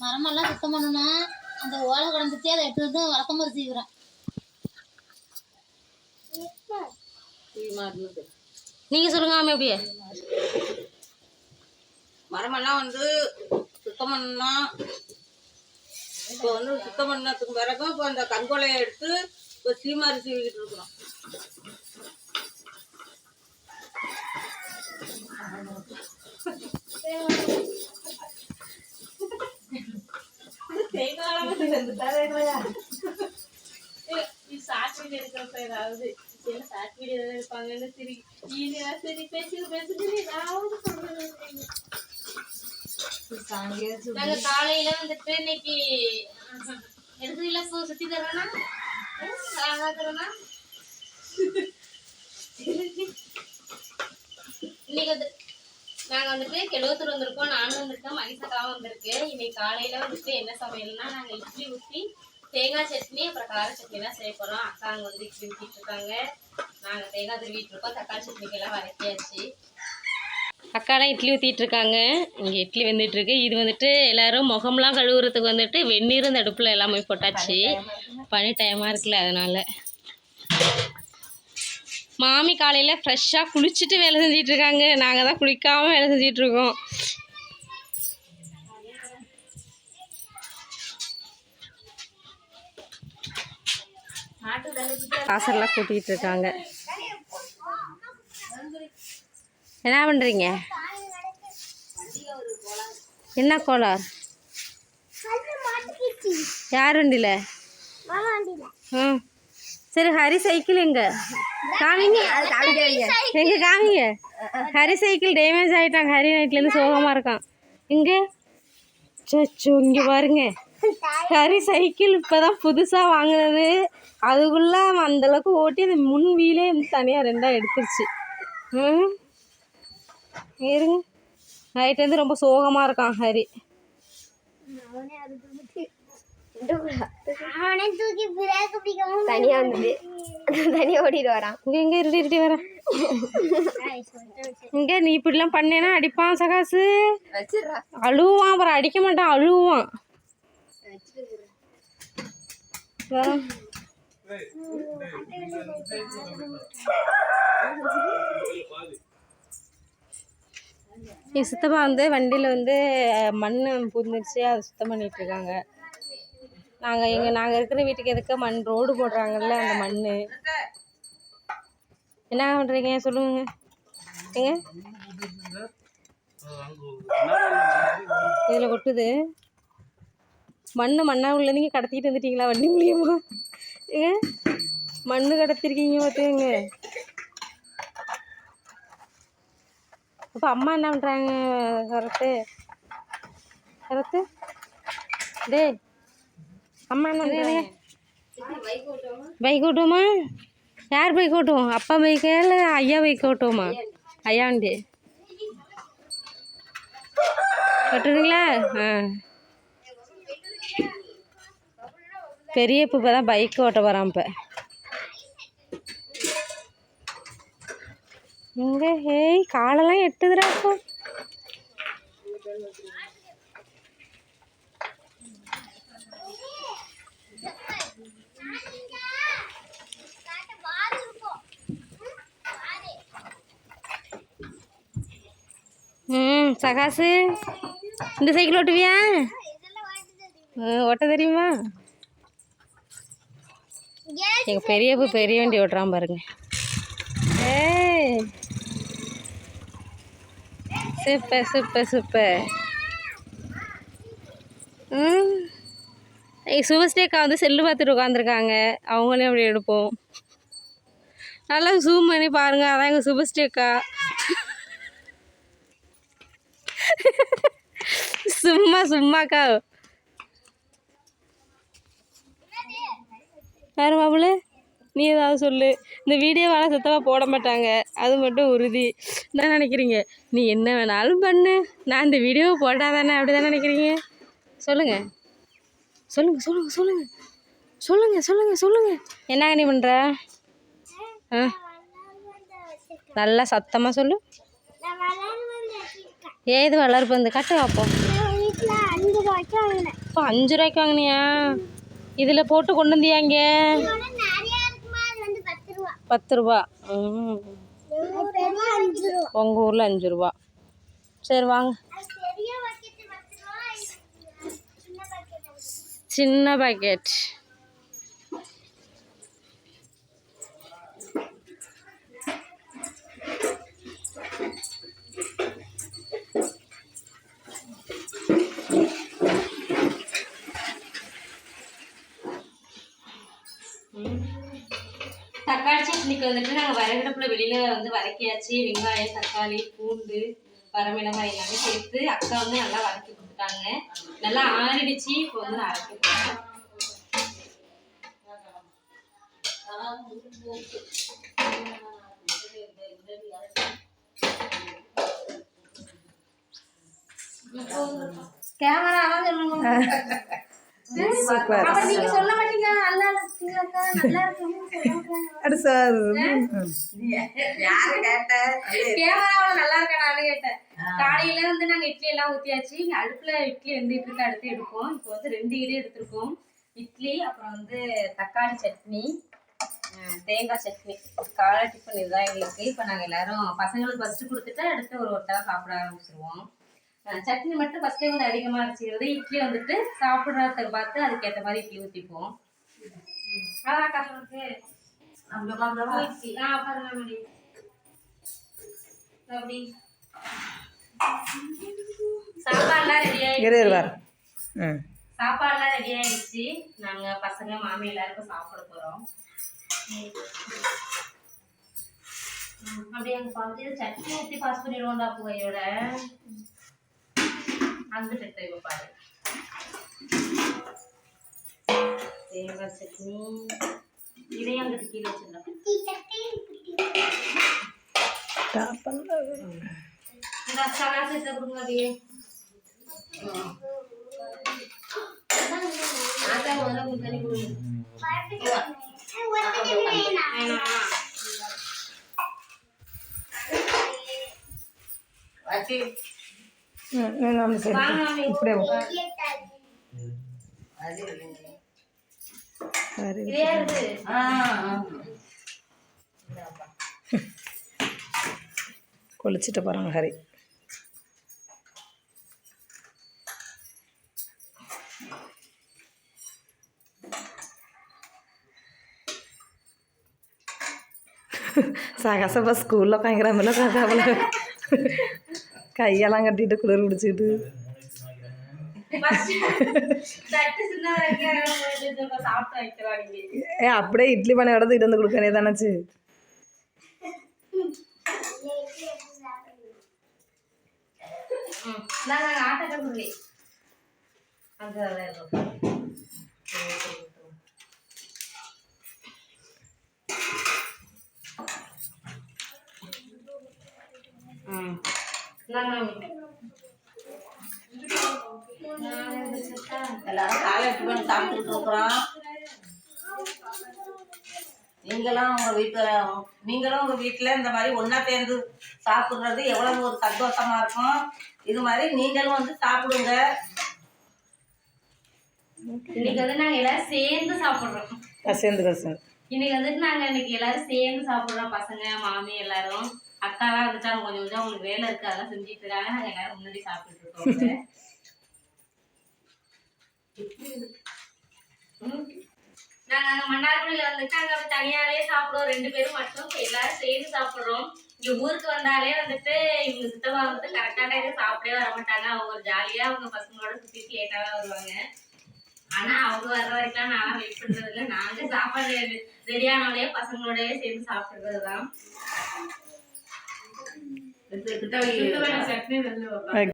மரமெல்லாம் சுத்தம் பண்ணணும் அந்த ஓலை கிடந்துச்சு அதை எடுத்து வந்து வளர்க்க மாதிரி செய்கிறேன் நீங்க சொல்லுங்க ஆமே அப்படியே. மரமெல்லாம் வந்து சுத்தம் பண்ணணும் இப்போ வந்து சுத்தம் பண்ணதுக்கு பிறகு இப்போ அந்த கங்கோலையை எடுத்து இப்போ சீமாரி சீவிக்கிட்டு இருக்கிறோம். ஷார்ட் வீடியோ எடுக்கிறப்ப ஏதாவது என்ன ஷார்ட் வீடியோ ஏதாவது எடுப்பாங்கன்னு சரி ஈஸியா சரி பேசி பேசிட்டு ஏதாவது சொல்றது நாங்க காலையில வந்துட்டு இன்னைக்கு எடுக்கிறீங்களா பூ சுத்தி தரேனா அழகா தரேனா இன்னைக்கு வந்து நாங்க வந்துட்டு கெழுவத்தூர் வந்திருக்கோம். நானும் வந்திருக்கோம் மகிசக்காவும் வந்திருக்கு. இன்னைக்கு காலையில வந்துட்டு என்ன சமையல்னா நாங்க இட்லி ஊற்றி தேங்காய் சட்னி அப்புறம் கார சட்னி தான் செய்ய போறோம். அக்கா அங்க வந்து இட்லி ஊற்றிட்டு இருக்காங்க. நாங்க தேங்காய் துருவிட்டு இருக்கோம். தக்காளி சட்னிக்கு எல்லாம் வதக்கியாச்சு. அக்காலாம் இட்லி ஊற்றிட்டு இருக்காங்க. இங்கே இட்லி வந்துட்டு இருக்கு. இது வந்துட்டு எல்லாரும் முகம்லாம் கழுவுறதுக்கு வந்துட்டு வெந்நீர் இந்த அடுப்பில் எல்லாமே போட்டாச்சு. பனி டைமாக இருக்குல்ல அதனால. மாமி காலையில் ஃப்ரெஷ்ஷாக குளிச்சுட்டு வேலை செஞ்சிட்டு இருக்காங்க நாங்கள் தான் குளிக்காமல் வேலை செஞ்சிட்டு இருக்கோம் வாசல்லாம் கூட்டிகிட்டு இருக்காங்க என்ன பண்ணுறீங்க என்ன கோளார் யார் வண்டியில். ம். சரி ஹரி சைக்கிள் எங்க? காமிங்க. எங்க காமிங்க? ஹரி சைக்கிள் டேமேஜ் ஆயிட்டாங்க ஹரி நைட்லேருந்து சோகமாக இருக்கான். இங்கே? சச்சோ இங்கே பாருங்க. ஹரி சைக்கிள் இப்போ தான் புதுசாக வாங்கினது. அதுக்குள்ளே அந்தளவுக்கு ஓட்டி அந்த முன் வீலே வந்து தனியாக ரெண்டாக எடுத்துருச்சு. ம்? இருங்க. நைட் வந்து ரொம்ப சோகமாக இருக்கான் ஹரி. தனியா வந்தது. தனியா ஓடிட்டு வரான் இங்கே இங்கே இருட்டி இருட்டி வரேன் இங்கே நீ இப்படிலாம் பண்ணேன்னா அடிப்பான் சகாசு. அழுவான் அப்புறம் அடிக்க மாட்டான் அழுவான் சித்தப்பா வந்து வண்டியில் வந்து மண் புந்துருச்சு அதை சுத்தம் பண்ணிட்டு இருக்காங்க. நாங்கள் எங்கள் நாங்கள் இருக்கிற வீட்டுக்கு எதுக்க மண் ரோடு போடுறாங்கல்ல அந்த மண் என்ன பண்ணுறீங்க சொல்லுங்க. ஏங்க? இதில் கொட்டுது. மண் மண்ணா உள்ள நீங்கள் கடத்திட்டு வந்துட்டீங்களா? வண்டி மூலியமா? ஏங்க? மண் கடத்திருக்கீங்க பார்த்துங்க அப்போ அம்மா என்ன பண்ணுறாங்க கரெக்டு கரெக்டு டேய் அம்மா பைக் ஓட்டுவோமா? யார் பைக் ஓட்டுவோம்? அப்பா பைக்கா இல்லை ஐயா பைக் ஓட்டுவோமா? ஐயா வண்டி ஓட்டுறீங்களா? ஆ. பெரிய இப்போ தான் பைக் ஓட்ட வரான் இப்போ. இங்கே ஹேய் காலெல்லாம் எட்டுதுடா இப்போ ம் சகாசு இந்த சைக்கிள் ஓட்டுவியா? ஆ, ஓட்ட தெரியுமா? எங்கள் பெரியப்பா பெரிய வண்டி ஓட்டுறான் பாருங்க. ஏய். Super super super. ம். சுபஸ்டேக்கா வந்து செல்லு பார்த்துட்டு உட்காந்துருக்காங்க. அவங்களையும் அப்படி எடுப்போம். நல்லா ஜூம் பண்ணி பாருங்கள் அதான் எங்கள் சுபஸ்டேக்கா சும்மா சும்மாக்கா வேறு பாபுல நீ ஏதாவது சொல்லு. இந்த வீடியோவால் சுத்தமாக போட மாட்டாங்க. அது மட்டும் உறுதி. என்ன நினைக்கிறீங்க? நீ என்ன வேணாலும் பண்ணு. நான் இந்த வீடியோவை போட்டால் தானே அப்படி தானே நினைக்கிறீங்க? சொல்லுங்கள் சொல்லுங்கள் சொல்லுங்கள் சொல்லுங்கள் சொல்லுங்கள் சொல்லுங்கள் சொல்லுங்கள் என்னங்க நீ பண்ணுற ஆ? நல்லா சத்தமாக சொல்லு. ஏது வளர்ப்பு? கட்டு பார்ப்போம் இப்போ அஞ்சு ரூபாய்க்கு வாங்கினியா? இதில் போட்டு கொண்டு வந்தியா இங்கே? பத்து ரூபா. ம். உங்கள் ஊரில் அஞ்சு ரூபா. சரி வாங்க. சின்ன பாக்கெட் தக்காளி சட்னிக்கு வந்துட்டு நாங்கள் விறகுடப்புல வெளியில் வந்து வதக்கியாச்சு. வெங்காயம் தக்காளி பூண்டு வரமிளகாய் எல்லாமே சேர்த்து அக்கா வந்து நல்லா வதக்கி கொடுத்துட்டாங்க. நல்லா ஆறிடுச்சு. இப்போ வந்து நான் அரைக்க போகிறேன் கேமரா சூப்பர். நீங்க சொல்ல மாட்டீங்க நல்லா அடு சார் யாரு கேட்ட? கேமராவில் நல்லா இருக்கா கேட்டேன். காலையில வந்து நாங்க இட்லி எல்லாம் ஊத்தியாச்சு. அடுப்புல இட்லி வெந்துட்டு இருக்கு அடுத்து எடுப்போம். இப்போ வந்து ரெண்டு இடி எடுத்திருக்கோம். இட்லி அப்புறம் வந்து தக்காளி சட்னி தேங்காய் சட்னி. காலை டிஃபன் இதுதான் எங்களுக்கு. இப்போ நாங்கள் எல்லாரும் பசங்களுக்கு ஃபஸ்ட்டு கொடுத்துட்டு அடுத்து ஒரு ஒருத்தர சாப்பிட ஆரம்பிச்சிருவோம். சட்னி மட்டும் ஃபஸ்ட்டே வந்து அதிகமாக அரைச்சிக்கிறது. இட்லி வந்துட்டு சாப்பிட்றத பார்த்து அதுக்கேற்ற மாதிரி இட்லி ஊற்றிப்போம் சாப்பாடுலாம் ரெடி ஆயிடுச்சு ம் சாப்பாடுலாம் ரெடி ஆயிடுச்சு. நாங்க பசங்க மாமி எல்லாருக்கும் சாப்பிட போறோம். அப்படியே அங்க பார்த்து சட்னி ஊற்றி பாஸ் பண்ணிடுவோம்டா புகையோட அங்கிட்டு இப்ப பாரு. தேங்காய் சட்னி இதையும் அங்கிட்டு கீழே வச்சிடலாம் இந்த சலா சேர்த்து கொடுங்க அப்படியே அதான் முதல்ல உங்களுக்கு தண்ணி கொடுங்க வேணாமா? வச்சு கொளிச்சிட்டு போகிறாங்க ஹரி. சகசப்பா ஸ்கூலில் மாதிரிலாம் உட்காந்தாப்புல கையெல்லாம் கட்டிட்டு குளிர் பிடிச்சிக்கிட்டு ஏ அப்படியே இட்லி பண்ண இடத்துக்கு இட்டு வந்து கொடுக்கணே தானச்சு ம். காலை டிஃபன் சாப்பிட்டுட்டு இருக்கிறோம். நீங்களும் உங்க வீட்டுல நீங்களும் உங்க வீட்டுல இந்த மாதிரி ஒண்ணா சேர்ந்து சாப்பிடுறது எவ்வளவு ஒரு சந்தோஷமா இருக்கும். இது மாதிரி நீங்களும் வந்து சாப்பிடுங்க. இன்னைக்கு வந்து நாங்க எல்லாரும் சேர்ந்து சாப்பிடுறோம். சேர்ந்து இன்னைக்கு வந்துட்டு நாங்க இன்னைக்கு எல்லாரும் சேர்ந்து சாப்பிடுறோம் பசங்க மாமி எல்லாரும். அக்காலாம் வந்துட்டாங்க கொஞ்சம் கொஞ்சம் அவங்களுக்கு வேலை இருக்கு அதெல்லாம் செஞ்சுட்டு இருக்காங்க. நாங்க எல்லாரும் முன்னாடி சாப்பிட்டுட்டு இருக்கோம். ம். நாங்க அங்க மன்னார்குடியில வந்துட்டு அங்க தனியாவே சாப்பிடுவோம் ரெண்டு பேரும் மட்டும் எல்லாரும் சேர்ந்து சாப்பிடுறோம் இங்க ஊருக்கு வந்தாலே வந்துட்டு இவங்க சித்தப்பா வந்து கரெக்டான டைம் சாப்பிடவே வர மாட்டாங்க அவங்க ஒரு ஜாலியா அவங்க பசங்களோட சுத்திட்டு லேட்டா தான் வருவாங்க ஆனா அவங்க வர்ற வரைக்கும் நான் வெயிட் பண்றது இல்ல நாங்க சாப்பாடு ரெடியானோடய பசங்களோடய சேர்ந்து சாப்பிடுறது தான். சட்னி வந்து வைப்பாங்க.